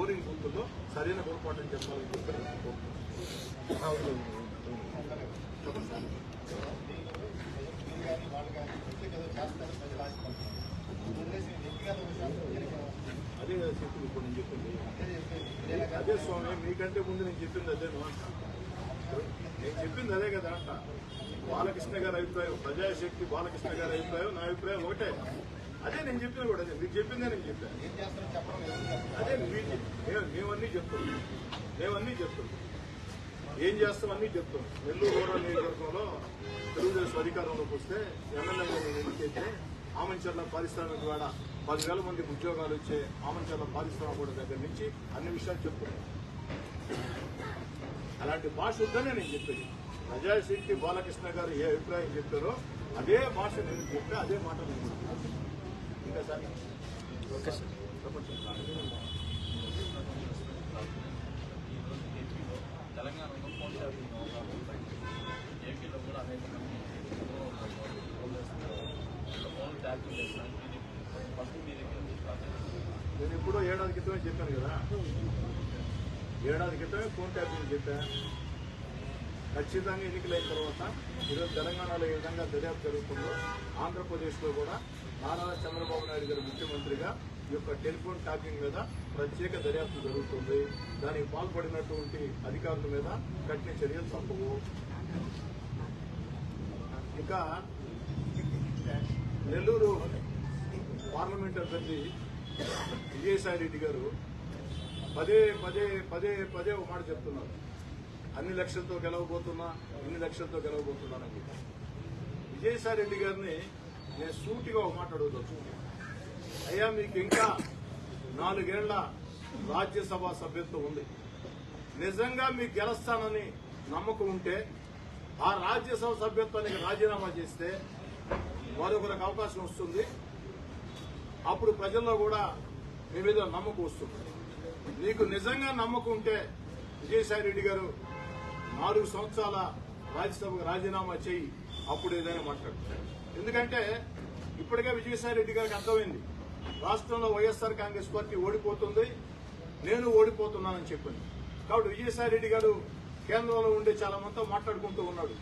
Polling బూత్లో సరైన పొరపాటు అని చెప్పాలని చెప్పి అదే కదా చెప్పింది ఇప్పుడు నేను చెప్పింది. అదే స్వామి మీకంటే ముందు నేను చెప్పింది అదే నేను చెప్పింది అదే కదా అంట. బాలకృష్ణ గారి అభిప్రాయం ప్రజాశక్తి బాలకృష్ణ గారి అభిప్రాయం నా అభిప్రాయం ఒకటే. అదే నేను చెప్పింది కూడా అదే మీరు చెప్పిందే నేను చెప్పాను ఏం చేస్తారో చెప్పడం ఎవరు చెప్పరు. అదే మీరు మేమన్నీ చెప్తున్నాం మేమన్నీ చెప్తున్నాం ఏం చేస్తాం అన్నీ చెప్తాం. నెల్లూరు రూరల్ నియోజకవర్గంలో తెలుగుదేశం అధికారంలోకి వస్తే ఎమ్మెల్యేగా నేను ఎన్నికైతే ఆమంచర్ల పారిశ్రామిక వాడ పదివేల మందికి ఉద్యోగాలు వచ్చే ఆమంచర్ల పారిశ్రామిక వాడ దగ్గర నుంచి అన్ని విషయాలు చెప్తున్నాం అలాంటి భాష ఉందనే నేను చెప్పేది. ప్రజాశక్తి బాలకృష్ణ గారు ఏ అభిప్రాయం చెప్పారో అదే భాష నేను చెప్పే అదే మాట నేను ఓకే సార్ తెలంగాణలో ఫోన్ ఏపీలో కూడా అనేక ఫోన్ చేస్తున్నారు ఫోన్ ఫస్ట్ మీ దగ్గర నేను ఎప్పుడో ఏడాది క్రితమే చెప్పాను కదా. ఏడాది క్రితమే ఫోన్ ట్యాపింగ్ చెప్పాను ఖచ్చితంగా ఎన్నికలైన తర్వాత ఈరోజు తెలంగాణలో ఏ విధంగా దర్యాప్తు జరుగుతుందో ఆంధ్రప్రదేశ్లో కూడా నారా చంద్రబాబు నాయుడు గారు ముఖ్యమంత్రిగా ఈ యొక్క టెలిఫోన్ ట్యాపింగ్ మీద ప్రత్యేక దర్యాప్తు జరుగుతుంది. దానికి పాల్పడినటువంటి అధికారుల మీద కఠిన చర్యలు తప్పవు. ఇక నెల్లూరు పార్లమెంట్ అభ్యర్థి విజయసాయి రెడ్డి గారు పదే పదే పదే పదే ఒక మాట చెప్తున్నారు. అన్ని లక్షలతో గెలవబోతున్నా ఇన్ని లక్షలతో గెలవబోతున్నానని. విజయసాయి రెడ్డి గారిని నేను సూటిగా ఒక మాట అడుగుతాను అయ్యా మీకు ఇంకా నాలుగేళ్ళ రాజ్యసభ సభ్యత్వం ఉంది. నిజంగా మీకు గెలుస్తానని నమ్మకం ఉంటే ఆ రాజ్యసభ సభ్యత్వానికి రాజీనామా చేస్తే మరొకరికి అవకాశం వస్తుంది. అప్పుడు ప్రజల్లో కూడా మీ మీద నమ్మకం వస్తుంది. నీకు నిజంగా నమ్మకం ఉంటే విజయసాయి రెడ్డి గారు నాలుగు సంవత్సరాల రాజ్యసభకు రాజీనామా చేయి. అప్పుడు ఏదైనా మాట్లాడు. ఎందుకంటే ఇప్పటికే విజయసాయి రెడ్డి గారికి అర్థమైంది. రాష్ట్రంలో వైఎస్ఆర్ కాంగ్రెస్ పార్టీ ఓడిపోతుంది నేను ఓడిపోతున్నానని చెప్పింది. కాబట్టి విజయసాయి రెడ్డి గారు కేంద్రంలో ఉండే చాలా మందితో మాట్లాడుకుంటూ ఉన్నాడు.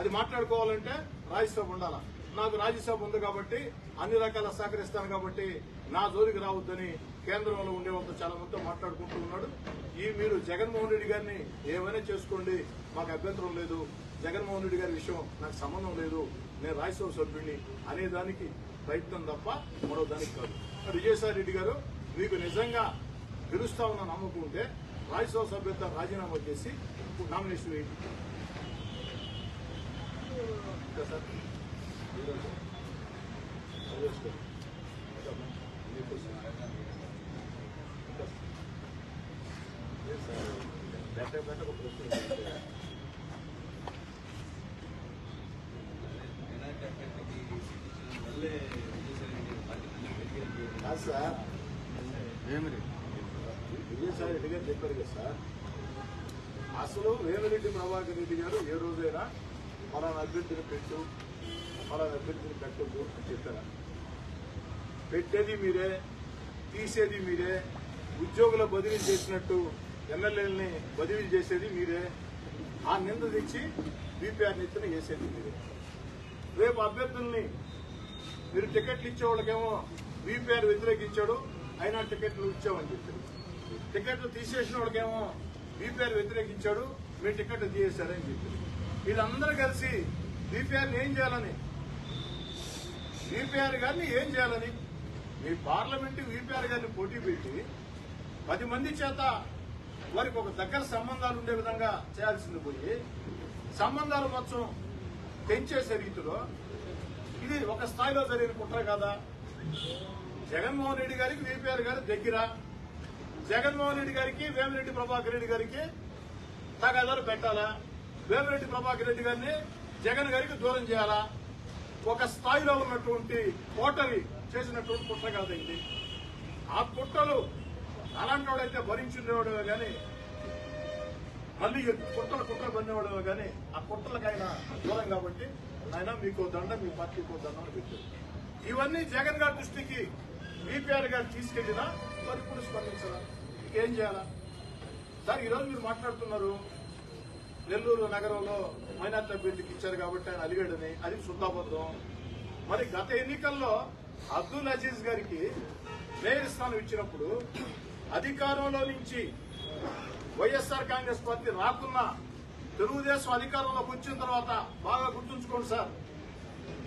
అది మాట్లాడుకోవాలంటే రాజ్యసభ ఉండాలా? నాకు రాజ్యసభ ఉంది కాబట్టి అన్ని రకాల సహకరిస్తాను కాబట్టి నా జోలికి రావద్దని కేంద్రంలో ఉండే వాళ్ళతో చాలా మందితో మాట్లాడుకుంటూ ఉన్నాడు. ఈ మీరు జగన్మోహన్ రెడ్డి గారిని ఏమైనా చేసుకోండి మాకు అభ్యంతరం లేదు. జగన్మోహన్ రెడ్డి గారి విషయం నాకు సంబంధం లేదు. నేను రాజ్యసభ సభ్యుడిని అనే దానికి ప్రయత్నం తప్ప మరో దానికి కాదు. మరి విజయసాయి రెడ్డి గారు మీకు నిజంగా గెలుస్తామన్న నమ్మకం ఉంటే రాజ్యసభ సభ్యత రాజీనామా చేసి నామినేషన్ వేయండి. ఇంకా సార్? ఒక ప్రశ్న చేయండి. ఇంకా మీకు సార్. ఇంకా సార్. లేదు సార్ బెట్ట బెట్ట ఒక ప్రశ్న ఉంది. వినాయక అభ్యర్థికి వల్లే విజయసాయి పార్టీ పెరిగి కాదు సార్. ఏమిరి విజయసాయి రెడ్డి గారు చెప్పారు కదా సార్. అసలు వేమిరెడ్డి ప్రభాకర్ రెడ్డి గారు ఏ రోజైనా ఫలానా అభ్యర్థిని పెట్టు ఫలానా అభ్యర్థిని పెట్టద్దు అని చెప్పారా? పెట్టేది మీరే తీసేది మీరే ఉద్యోగుల బదిలీ చేసినట్టు ఎమ్మెల్యేలని బదిలీ చేసేది మీరే ఆ నింద తెచ్చి బీపీఆర్ నెత్తిన వేసేది మీరే. రేపు అభ్యర్థుల్ని మీరు టికెట్లు ఇచ్చే వాళ్ళకేమో బీపీఆర్ వ్యతిరేకించాడు అయినా టికెట్లు ఇచ్చామని చెప్పారు టికెట్లు తీసేసిన వాడికేమో బీపీఆర్ వ్యతిరేకించాడు మీ టికెట్లు తీసేశారని చెప్పారు వీళ్ళందరూ కలిసి బీపీఆర్ ఏం చేయాలని? బీపీఆర్ గారిని ఏం చేయాలని? మీ పార్లమెంటు వీపీఆర్ గారిని పోటీ పెట్టి పది మంది చేత వారికి ఒక దగ్గర సంబంధాలు ఉండే విధంగా చేయాల్సింది పోయి సంబంధాలు మొత్తం పెంచేసే రీతిలో ఇది ఒక స్థాయిలో జరిగిన కుట్ర కదా? జగన్మోహన్ రెడ్డి గారికి వీపీఆర్ గారి దగ్గర. జగన్మోహన్ రెడ్డి గారికి వేమిరెడ్డి ప్రభాకర్ రెడ్డి గారికి తగాదాలు పెట్టాలా? వేమిరెడ్డి ప్రభాకర్ రెడ్డి గారిని జగన్ గారికి దూరం చేయాలా? ఒక స్థాయిలో ఉన్నటువంటి కోటరి చేసినటువంటి కుట్ర కాదు ఆ కుట్రలు అలాంటి వాడైతే భరించుండేవాడు కానీ మళ్ళీ కుట్రల కుట్ర పడినవాడు కానీ ఆ కుట్రలకు ఆయన దూరం కాబట్టి ఆయన మీకు దండ మీ పార్టీకి దండం పెట్టారు. ఇవన్నీ జగన్ గారి దృష్టికి బీపీఆర్ గారు తీసుకెళ్ళినా మరి ఇప్పుడు స్పందించరా ఏం చేయాలా? సార్ ఈరోజు మీరు మాట్లాడుతున్నారు నెల్లూరు నగరంలో మైనార్టీ అభ్యర్థికి ఇచ్చారు కాబట్టి ఆయన అలిగాడని అది శుద్ధాబద్ధం మరి గత ఎన్నికల్లో అబ్దుల్ అజీజ్ గారికి మేయర్ స్థానం ఇచ్చినప్పుడు అధికారంలో నుంచి వైఎస్ఆర్ కాంగ్రెస్ పార్టీ రాకున్నా తెలుగుదేశం అధికారంలోకి వచ్చిన తర్వాత బాగా గుర్తుంచుకోండి సార్.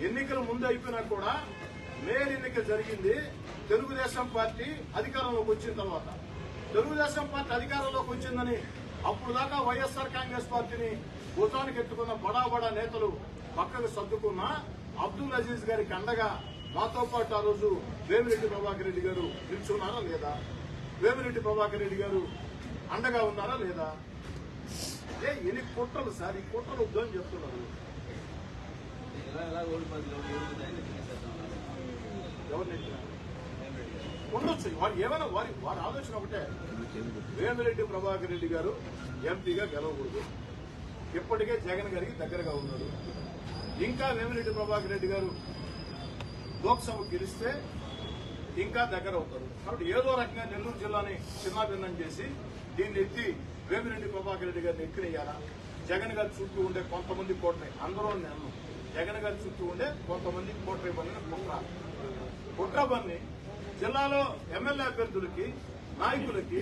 ఎన్నికలు ముందు అయిపోయినా కూడా మేయర్ ఎన్నిక జరిగింది తెలుగుదేశం పార్టీ అధికారంలోకి వచ్చిన తర్వాత. తెలుగుదేశం పార్టీ అధికారంలోకి వచ్చిందని అప్పుడు దాకా వైఎస్ఆర్ కాంగ్రెస్ పార్టీని భూతానికి ఎత్తుకున్న బడా బడా నేతలు పక్కకు సర్దుకున్న అబ్దుల్ అజీజ్ గారికి అండగా మాతో పాటు ఆ రోజు వేమిరెడ్డి ప్రభాకర్ రెడ్డి గారు నిల్చున్నారా లేదా? వేమిరెడ్డి ప్రభాకర్ రెడ్డి గారు అండగా ఉన్నారా లేదా? ఏ ఎన్ని కుట్రలు సార్ ఈ కుట్రలు వద్దు అని చెప్తున్నారు. ఎలా ఓడిపోతుంది? ఎవరు దాన్ని ఉండొచ్చు. వారు ఏమైనా వారి వారి ఆలోచన ఒకటే. వేమిరెడ్డి ప్రభాకర్ రెడ్డి గారు ఎంపీగా గెలవకూడదు. ఇప్పటికే జగన్ గారికి దగ్గరగా ఉన్నారు ఇంకా వేమిరెడ్డి ప్రభాకర్ రెడ్డి గారు లోక్సభ గెలిస్తే ఇంకా దగ్గర అవుతారు. కాబట్టి ఏదో రకంగా నెల్లూరు జిల్లాని చిన్నాభిన్నం చేసి దీన్ని ఎత్తి వేమిరెడ్డి ప్రభాకర్ రెడ్డి గారిని ఎక్కినేయాలా జగన్ గారి చుట్టూ ఉండే కొంతమంది కోటని అందరూ నేను జగన్ గారి చుట్టూ ఉండే కొంతమంది కోటరీ పనిన కుట్ర. కుట్రబన్ని జిల్లాలో ఎమ్మెల్యే అభ్యర్థులకి నాయకులకి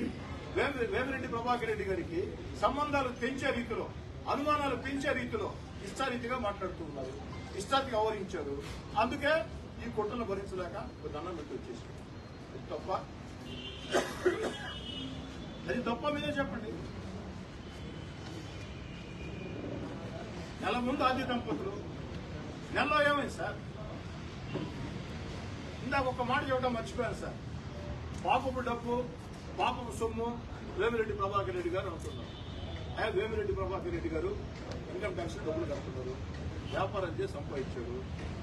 వేమిరెడ్డి ప్రభాకర్ రెడ్డి గారికి సంబంధాలు పెంచే రీతిలో అనుమానాలు పెంచే రీతిలో ఇష్టారీతిగా మాట్లాడుతూ ఉన్నారు. ఇష్టానికి అవహరించారు అందుకే ఈ కుట్రను భరించలేక ఒక దండం పెట్టి వచ్చేసి తప్ప అది తప్ప మీరే చెప్పండి. నెల ముందు ఆది దంపతులు నెలలో ఏమైంది సార్? ఇందాక ఒక మాట చెప్పడం మర్చిపోయాను సార్. పాపపు డబ్బు పాపపు సొమ్ము వేమిరెడ్డి ప్రభాకర్ రెడ్డి గారు అంటున్నారు ఆయన వేమిరెడ్డి ప్రభాకర్ రెడ్డి గారు ఇన్కమ్ ట్యాక్స్ డబ్బులు కడుతున్నారు. వ్యాపారం చేసి సంపాదించారు.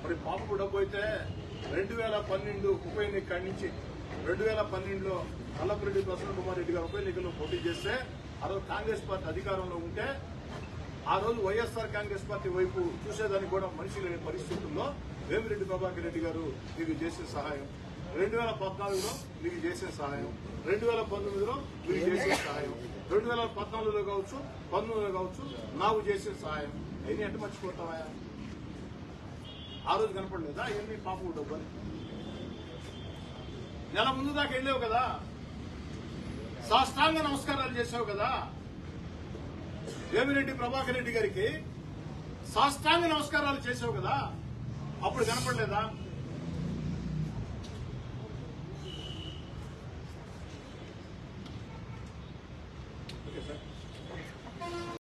మరి పాపపు డబ్బు అయితే రెండు వేల పన్నెండు ఉప ఎన్నిక నుంచి రెండు వేల పన్నెండులో నల్లపురెడ్డి ప్రసన్న కుమార్ రెడ్డి గారు ఉప ఎన్నికల్లో పోటీ చేస్తే ఆ కాంగ్రెస్ పార్టీ అధికారంలో ఉంటే ఆ రోజు వైఎస్ఆర్ కాంగ్రెస్ పార్టీ వైపు చూసేదానికి కూడా మనిషి లేని పరిస్థితుల్లో వేమిరెడ్డి ప్రభాకర్ రెడ్డి గారు మీకు చేసిన సహాయం. రెండు వేల పద్నాలుగులో మీకు చేసిన సహాయం. రెండు వేల పంతొమ్మిదిలో మీకు చేసిన సహాయం. రెండు వేల పద్నాలుగులో కావచ్చు పంతొమ్మిదిలో కావచ్చు నాకు చేసిన సహాయం. అయినా ఎంత మర్చిపోతావా? ఆ రోజు కనపడలేదా? ఎన్ని పాపం డబ్బులు నెల ముందు దాకా వెళ్ళావు కదా? సాష్టాంగ నమస్కారాలు చేసావు కదా? వేమిరెడ్డి ప్రభాకర్ రెడ్డి గారికి సాష్టాంగ నమస్కారాలు చేసావు కదా? అప్పుడు కనపడలేదా?